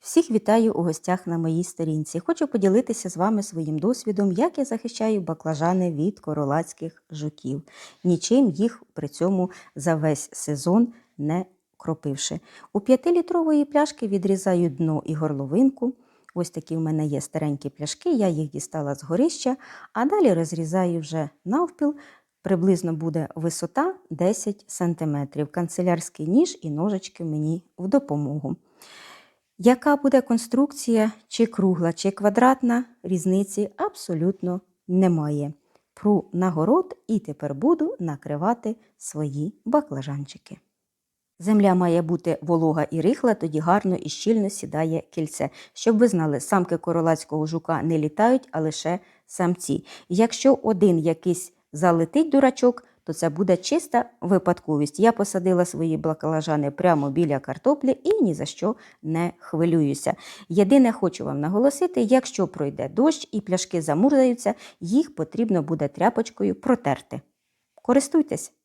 Всіх вітаю у гостях на моїй сторінці. Хочу поділитися з вами своїм досвідом, як я захищаю баклажани від королацьких жуків, нічим їх при цьому за весь сезон не кропивши. У 5-літрової пляшки відрізаю дно і горловинку. Ось такі в мене є старенькі пляшки, я їх дістала з горища, а далі розрізаю вже навпіл. Приблизно буде висота 10 см. Канцелярський ніж і ножички мені в допомогу. Яка буде конструкція, чи кругла, чи квадратна, різниці абсолютно немає. Пру на город і тепер буду накривати свої баклажанчики. Земля має бути волога і рихла, тоді гарно і щільно сідає кільце. Щоб ви знали, самки королацького жука не літають, а лише самці. Якщо один якийсь залетить дурачок, то це буде чиста випадковість. Я посадила свої баклажани прямо біля картоплі і ні за що не хвилююся. Єдине хочу вам наголосити, якщо пройде дощ і пляшки замурзаються, їх потрібно буде тряпочкою протерти. Користуйтесь!